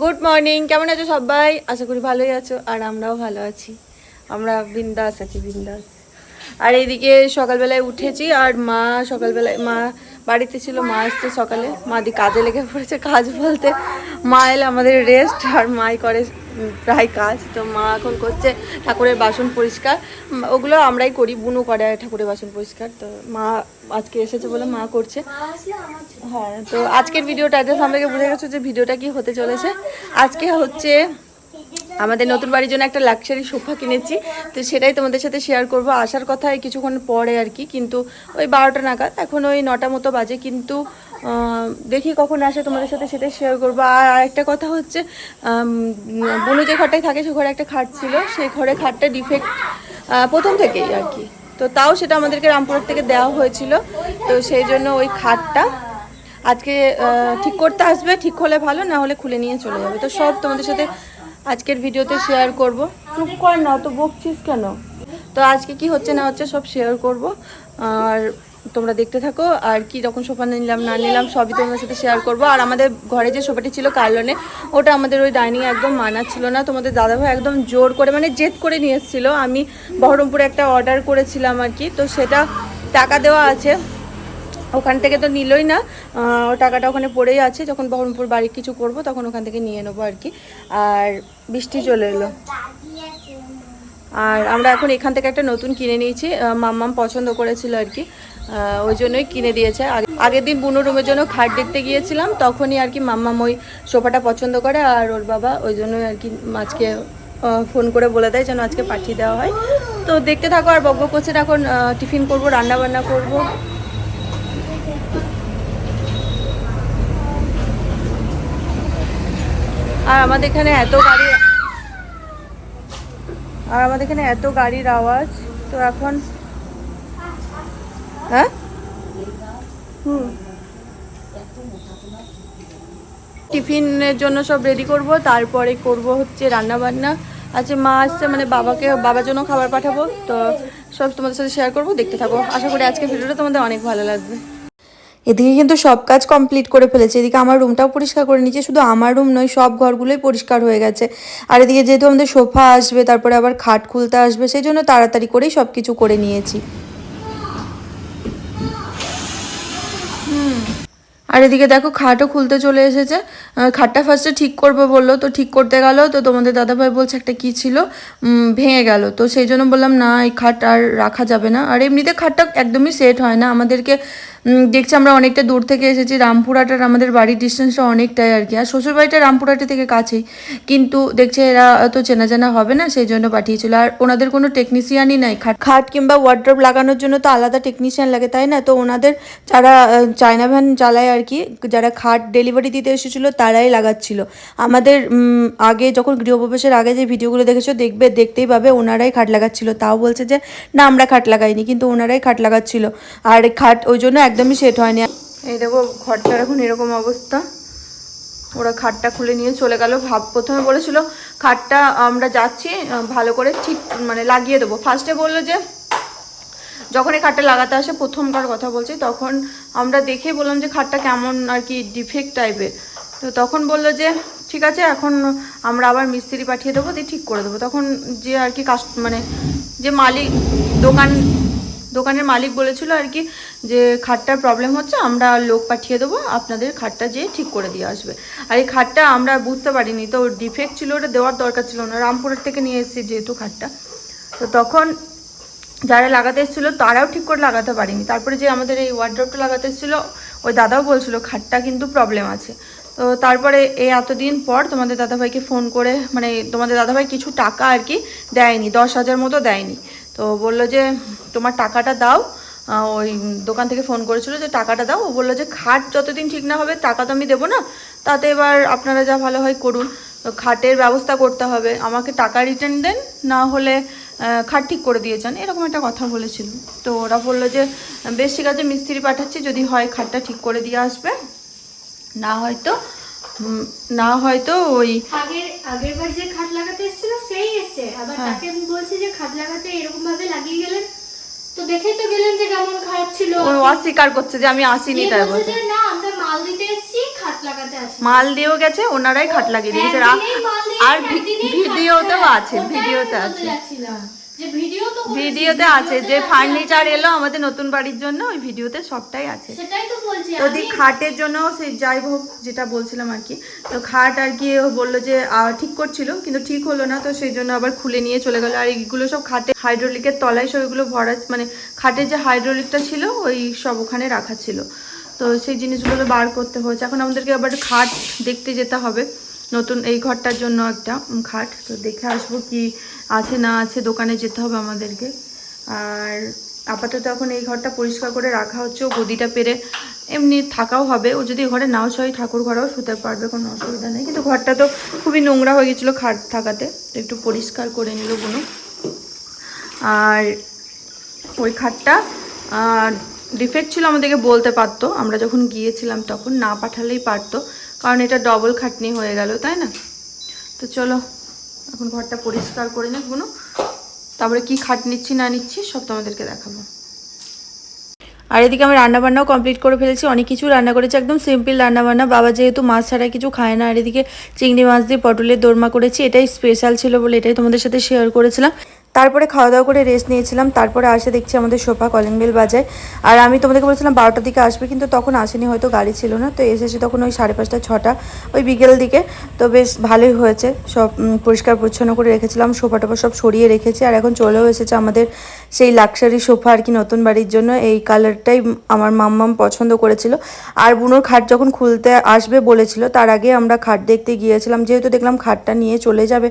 Good morning কেমন আছো সবাই? আশা করি ভালোই আছো, আর আমরাও ভালো আছি। আমরা বিন্দাস আছি, বিন্দাস। আর এইদিকে সকালবেলায় উঠেছি, আর মা সকালবেলায়, মা বাড়িতে ছিল মা আসছে সকালে। মা দি কাজে লেগে পড়েছে কাজ বলতে। মা এলে আমাদের রেস্ট আর মাই করে প্রায় কাজ। তো মা এখন করছে ঠাকুরের বাসন পরিষ্কার। ওগুলো আমরাই করি, বুনু করে ঠাকুরের বাসন পরিষ্কার। তো মা আজকে এসেছে বলে মা করছে। হ্যাঁ তো আজকের ভিডিওটা অ্যাড্রেস আমাকে বুঝে গেছো যে ভিডিওটা কি হতে চলেছে? আজকে হচ্ছে আমাদের নতুন বাড়ির জন্য একটা লাক্সারি সোফা কিনেছি। তো সেটাই তোমাদের সাথে শেয়ার করব। আসার কথা কিছুক্ষণ পরে আর কি, কিন্তু ওই বারোটা নাগাদ। এখন ওই নটা মতো বাজে, কিন্তু দেখি কখন আসে তোমাদের সাথে সেটাই শেয়ার করব। আর আরেকটা কথা হচ্ছে বনু যে ঘরটায় থাকে, সে ঘরে একটা খাট ছিল। সেই ঘরে খাটটা ডিফেক্ট প্রথম থেকেই আর কি। তো তাও সেটা আমাদেরকে রামপুরের থেকে দেওয়া হয়েছিল। তো সেই জন্য ওই খাটটা আজকে ঠিক করতে আসবে। ঠিক হলে ভালো, না হলে খুলে নিয়ে চলে যাবে। তো সব তোমাদের সাথে আজকের ভিডিওতে শেয়ার করব। চুপ কর না তো বকছিস কেন? তো আজকে কি হচ্ছে না হচ্ছে সব শেয়ার করব। আর তোমরা দেখতে থাকো আর কি রকম সোফা নিলাম না নিলাম সবই তোমাদের সাথে শেয়ার করব। আর আমাদের ঘরে যে সোফাটি ছিল কার্লনে ওটা আমাদের ওই ডাইনিং একদম মানা ছিল না। তোমাদের দাদাভাই একদম জোর করে মানে জেদ করে নিয়ে এসেছিল। আমি বহরমপুরে একটা অর্ডার করেছিলাম আর কি। তো সেটা টাকা দেওয়া আছে। ওখান থেকে তো নিলই না ও টাকাটা ওখানে পড়েই আছে, যখন বহরমপুর বাড়ি কিছু করব তখন ওখান থেকে নিয়ে নেব আর কি। আর বৃষ্টি চলে এলো। আর আমরা এখন এখান থেকে একটা নতুন কিনে নিয়েছি মাম্মাম পছন্দ করেছিল আর কি ওই জন্যই কিনে দিয়েছে। আগে- আগের দিন বুনো রুমের জন্য খাট দেখতে গিয়েছিলাম, তখনই আর কি মাম্মাম ওই সোফাটা পছন্দ করে আর ওর বাবা ওই জন্যই আর কি আজকে ফোন করে বলে দেয় যেন আজকে পাঠিয়ে দেওয়া হয়। তো দেখতে থাকো আর বকবক করছে, এখন টিফিন করব রান্না বান্না করব। আর আমাদের এখানে এত গাড়ি আর আমাদের এখানে এত গাড়ির আওয়াজ। তো এখন হ্যাঁ? হুম। টিফিনের জন্য সব রেডি করব, তারপরে করব হচ্ছে রান্না বান্না আজকে মা আসছে মানে বাবাকে, বাবার জন্য খাবার পাঠাবো। তো সব তোমাদের সাথে শেয়ার করব, দেখতে থাকো। আশা করি আজকে ভিডিওটা তোমাদের অনেক ভালো লাগবে। এদিকে কিন্তু সব কাজ কমপ্লিট করে ফেলেছে। এদিকে আমার রুমটাও পরিষ্কার করে নিয়েছে, শুধু আমার রুম নয়, সব ঘরগুলোই পরিষ্কার হয়ে গেছে। আর এদিকে যেহেতু আমাদের সোফা আসবে, তারপরে আবার খাট খুলতে আসবে, সেই জন্য তাড়াতাড়ি করেই সব কিছু করে নিয়েছি। আর এদিকে দেখো, খাটও খুলতে চলে এসেছে। খাটটা ফার্স্টে ঠিক করবে বলল, তো ঠিক করতে গেল, তো তোমাদের দাদাভাই বলছে একটা কি ছিল ভেঙে গেল। তো সেই জন্য বললাম, না, এই খাট আর রাখা যাবে না। আর এমনিতে খাটটা একদমই সেট হয় না। আমাদেরকে দেখছি আমরা অনেকটা দূর থেকে এসেছি। রামপুরহাটের আমাদের বাড়ির ডিস্টেন্সটা অনেকটাই আর কি। আর শ্বশুরবাড়িটা রামপুরহাটি থেকে কাছেই। কিন্তু দেখছে এরা তো চেনা জানা হবে না, সেই জন্য পাঠিয়েছিল। আর ওনাদের কোনো টেকনিশিয়ানই নাই। খাট খাট কিংবা ওয়ার্ড্রপ লাগানোর জন্য তো আলাদা টেকনিশিয়ান লাগে, তাই না? তো ওনাদের যারা চায়না ভ্যান চালায় আর কি, যারা খাট ডেলিভারি দিতে এসেছিল, তারাই লাগাচ্ছিল। আমাদের আগে যখন গৃহপ্রবেশের আগে যে ভিডিওগুলো দেখেছ, দেখবে, দেখতেই পাবে ওনারাই খাট লাগাচ্ছিল। তাও বলছে যে, না, আমরা খাট লাগাইনি। কিন্তু ওনারাই খাট লাগাচ্ছিল। আর খাট ওই জন্য একদমই সেট হয়নি। এই দেখো, ঘরটার এখন এরকম অবস্থা। ওরা খাটটা খুলে নিয়ে চলে গেল। ভাব প্রথমে বলেছিল, খাটটা আমরা যাচ্ছি ভালো করে ঠিক মানে লাগিয়ে দেবো। ফার্স্টে বলল যে যখন এই খাটটা লাগাতে আসে প্রথমকার কথা বলছি, তখন আমরা দেখে বললাম যে খাটটা কেমন আর কি ডিফেক্ট টাইপের তো তখন বলল যে, ঠিক আছে, এখন আমরা আবার মিস্ত্রি পাঠিয়ে দেবো, দিয়ে ঠিক করে দেবো। তখন যে আর কি কাস্ট মানে যে মালিক, দোকান দোকানের মালিক বলেছিল আর কি, যে খাটটার প্রবলেম হচ্ছে, আমরা লোক পাঠিয়ে দেবো, আপনাদের খাটটা যেয়ে ঠিক করে দিয়ে আসবে। আর এই খাটটা আমরা বুঝতে পারিনি, তো ডিফেক্ট ছিল, ওটা দেওয়ার দরকার ছিল না, রামপুরের থেকে নিয়ে এসেছি যেহেতু খাটটা। তো তখন যারা লাগাতে এসেছিল, তারাও ঠিক করে লাগাতে পারিনি। তারপরে যে আমাদের এই ওয়ার্ড্রপটা লাগাতে এসেছিল, ওই দাদাও বলছিল, খাটটা কিন্তু প্রবলেম আছে। তো তারপরে এই এতদিন পর তোমাদের দাদাভাইকে ফোন করে মানে তোমাদের দাদাভাই কিছু টাকা আর কি দেয়নি, দশ হাজার মতো দেয়নি। তো বলল যে, তোমার টাকাটা দাও। ওই দোকান থেকে ফোন করেছিল যে, টাকাটা দাও। ও বলল যে, খাট যতদিন ঠিক না হবে, টাকা তো আমি দেবো না। তাতে এবার আপনারা যা ভালো হয় করুন। খাটের ব্যবস্থা করতে হবে। আমাকে টাকা রিটার্ন দেন, না হলে খাট ঠিক করে দিয়ে যান। এরকম একটা কথা বলেছিল। তো ওরা বলল যে, বেশ, ঠিক আছে, মিস্ত্রি পাঠাচ্ছি। যদি হয় খাটটা ঠিক করে দিয়ে আসবে। না হয়তো না হয়তো ওই আগের আগের বার যে খাট লাগাতে এসছে আবার তাকে তাকে বলছে যে খাট লাগাতে এরকম ভাবে লাগিয়ে গেলেন। তো দেখেই তো গেলেন যে কেমন খারাপ ছিল। ও অস্বীকার করছে যে আমি আসিনি তাই বলছে না আমরা মাল দিতে এসেছি খাট লাগাতে আসি মাল দিয়েও গেছে ওনারাই খাট লাগিয়ে দিয়েছে। আর- ভিডিওতেও আছে ভিডিওতে আছে। ভিডিওতে আছে যে ফার্নিচার এলো আমাদের নতুন বাড়ির জন্য ওই ভিডিওতে সবটাই আছে। সেটাই তো দি খাটের জন্য সেই যাই হোক যেটা বলছিলাম আর কি তো খাট আর কি বলল যে ঠিক করছিল কিন্তু ঠিক হলো না তো সেই জন্য আবার খুলে নিয়ে চলে গেল। আর এইগুলো সব খাটে হাইড্রোলিকের তলায় সব এগুলো ভরা মানে খাটের যে হাইড্রোলিকটা ছিল ওই সব ওখানে রাখা ছিল। তো সেই জিনিসগুলো বার করতে হয়েছে। এখন আমাদেরকে আবার খাট দেখতে যেতে হবে। নতুন এই ঘরটার জন্য একটা খাট। তো দেখে আসব কি আছে না আছে, দোকানে যেতে হবে আমাদেরকে। আর আপাতত এখন এই ঘরটা পরিষ্কার করে রাখা হচ্ছে। ও গদিটা পেরে এমনি থাকাও হবে। ও যদি ঘরে নাও ছয় ঠাকুর ঘরেও শুতে পারবে, কোনো অসুবিধা নেই। কিন্তু ঘরটা তো খুবই নোংরা হয়ে গেছিল খাট থাকাতে। তো একটু পরিষ্কার করে নিল বুনু। আর ওই খাটটা ডিফেক্ট ছিল আমাদেরকে বলতে পারতো। আমরা যখন গিয়েছিলাম তখন না পাঠালেই পারতো। কারণ এটা ডবল খাটনি হয়ে গেল, তাই না? তো চলো, এখন ঘরটা পরিষ্কার করে নেব বুনু। তারপরে কি খাট নিচ্ছি না নিচ্ছি সব তোমাদেরকে দেখাবো। আর এদিকে আমি রান্নাবান্নাও কমপ্লিট করে ফেলেছি, অনেক কিছু রান্না করেছি, একদম সিম্পল রান্নাবান্না। বাবা যেহেতু মাছ ছাড়া কিছু খায় না, আর এদিকে চিংড়ি মাছ দিয়ে পটলের দোরমা করেছি, এটাই স্পেশাল ছিল বলে এটাই তোমাদের সাথে শেয়ার করেছিলাম। তারপরে খাওয়া দাওয়া করে রেস্ট নিয়েছিলাম, তারপরে আসে দেখছি আমাদের সোফা কলিং বেল বাজায়। আর আমি তোমাদেরকে বলেছিলাম বারোটার দিকে আসবে, কিন্তু তখন আসেনি, হয়তো গাড়ি ছিল না। তো এসেছে তখন ওই সাড়ে পাঁচটা, ছটা, ওই বিকেল দিকে তো বেশ ভালোই হয়েছে। সব পরিষ্কার পরিচ্ছন্ন করে রেখেছিলাম সোফা টোফা সব সরিয়ে রেখেছি। আর এখন চলেও এসেছে আমাদের সেই লাক্সারি সোফা আর কি নতুন বাড়ির জন্য। এই কালারটাই আমার মাম্মাম পছন্দ করেছিল। আর বুনোর খাট যখন খুলতে আসবে বলেছিল, তার আগে আমরা খাট দেখতে গিয়েছিলাম। যেহেতু দেখলাম খাটটা নিয়ে চলে যাবে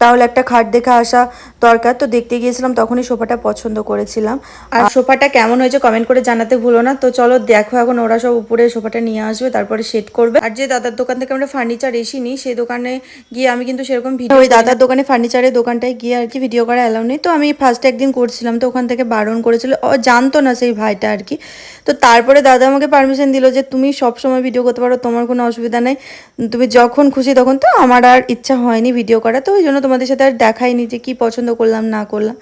তাহলে একটা খাট দেখে আসা দরকার। তো দেখতে গিয়েছিলাম তখনই সোফাটা পছন্দ করেছিলাম। আর সোফাটা কেমন হয়েছে কমেন্ট করে জানাতে ভুলো না। তো চলো দেখো এখন ওরা সব উপরে সোফাটা নিয়ে আসবে তারপরে সেট করবে। আর যে দাদার দোকান থেকে আমরা ফার্নিচার এসিনি সেই দোকানে গিয়ে আমি কিন্তু সেরকম ভিডিও ওই দাদার দোকানে ফার্নিচারের দোকানটায় গিয়ে আর কি ভিডিও করা অ্যালাউ নেই। তো আমি ফার্স্ট একদিন করছিলাম তো ওখান থেকে বারণ করেছিল। ও জানতো না সেই ভাইটা আর কি। তো তারপরে দাদা আমাকে পারমিশন দিল যে তুমি সব সময় ভিডিও করতে পারো তোমার কোনো অসুবিধা নেই। তুমি যখন খুশি তখন। তো আমার আর ইচ্ছা হয়নি ভিডিও করা তো ওই জন্য তোমাদের সাথে আর দেখাইনি যে কি পছন্দ করলাম, না করলাম।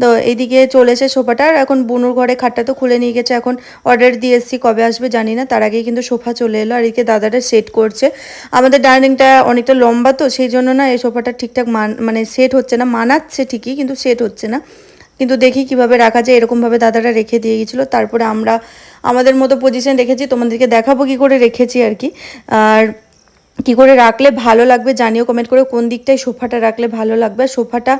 তো এইদিকে চলে এসে সোফাটা, আর এখন বুনুর ঘরে খাটটা তো খুলে নিয়ে গেছে। এখন অর্ডার দিয়ে এসেছি, কবে আসবে জানি না। তার আগেই কিন্তু সোফা চলে এলো, আর এদিকে দাদাটা সেট করছে। আমাদের ডাইনিংটা অনেকটা লম্বা তো, সেই জন্য না এই সোফাটা ঠিকঠাক মান মানে সেট হচ্ছে না। মানাচ্ছে ঠিকই, কিন্তু সেট হচ্ছে না। কিন্তু দেখি কীভাবে রাখা যায়, এরকমভাবে দাদারা রেখে দিয়ে গেছিল। তারপরে আমরা আমাদের মতো পজিশন রেখেছি, তোমাদেরকে দেখাবো কি করে রেখেছি আর কি। আর কি করে রাখলে ভালো লাগবে জানিও কমেন্ট করে কোন দিকটায় সোফাটা রাখলে ভালো লাগবে। সোফাটা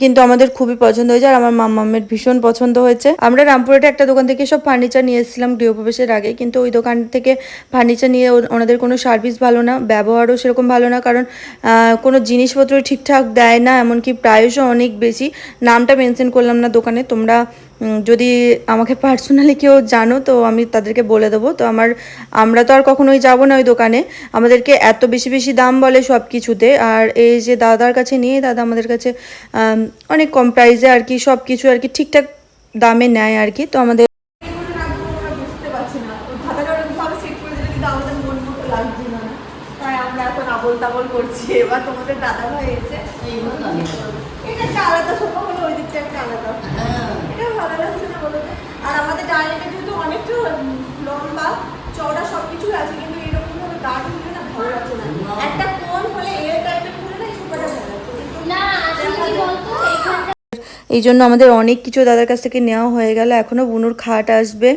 কিন্তু আমাদের খুবই পছন্দ হয়েছে, আর আমার মাম্মামের ভীষণ পছন্দ হয়েছে। আমরা রামপুরহাটে একটা দোকান থেকে সব ফার্নিচার নিয়ে এসেছিলাম গৃহপ্রবেশের আগে, কিন্তু ওই দোকান থেকে ফার্নিচার নিয়ে ওনাদের কোনো সার্ভিস ভালো না, ব্যবহারও সেরকম ভালো না, কারণ কোনো জিনিসপত্র ঠিকঠাক দেয় না, এমনকি প্রায়শও অনেক বেশি। নামটা মেনশন করলাম না দোকানে, তোমরা যদি আমাকে পার্সোনালি কেউ জানো, তো আমি তাদেরকে বলে দেবো। তো আমার, আমরা তো আর কখনোই যাব না ওই দোকানে। আমাদেরকে এত বেশি বেশি দাম বলে সব কিছুতে আর এই যে দাদার কাছে নিয়ে, দাদা আমাদের কাছে অনেক কম প্রাইসে আর কি সব কিছু আর কি ঠিকঠাক দামে নেয় আর কি। তো আমাদের এবার তোমাদের দাদা ভাই এসে এটা একটা আলাদা সোফা হলো ওই দিকটা একটা আলাদা ভালো লাগছে না বলো আর আমাদের যেহেতু অনেকটা লম্বা চওড়া সব কিছুই আছে কিন্তু এরকম ভাবে গাঢ় হলে না ভালো লাগছে না। একটা কোন হলে এর টাইপের হলে না এই সোফাটা ভালো লাগছে। না আসলে বলতো এখানটা এই জন্য আমাদের অনেক কিছু দাদার কাছ থেকে নেওয়া হয়ে গেল। এখনও বুনুর খাট আসবে।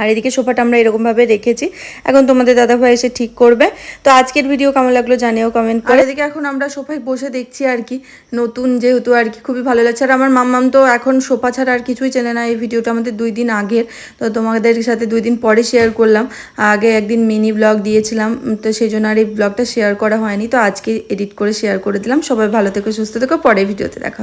আর এদিকে সোফাটা আমরা এরকমভাবে রেখেছি এখন তোমাদের দাদা ভাই এসে ঠিক করবে। তো আজকের ভিডিও কেমন লাগল জানিও কমেন্ট করে। এদিকে এখন আমরা সোফায় বসে দেখছি আর কি। নতুন যেহেতু আর কি খুবই ভালো লাগছে। আর আমার মাম্মাম তো এখন সোফা ছাড়া আর কিছুই চেনে না। এই ভিডিওটা আমাদের দুই দিন আগের। তো তোমাদের সাথে দুই দিন পরে শেয়ার করলাম। আগে একদিন মিনি ব্লগ দিয়েছিলাম। তো সেই জন্য আর এই ব্লগটা শেয়ার করা হয়নি। তো আজকে এডিট করে শেয়ার করে দিলাম। সবাই ভালো থেকো, সুস্থ থেকো। পরে ভিডিওতে দেখা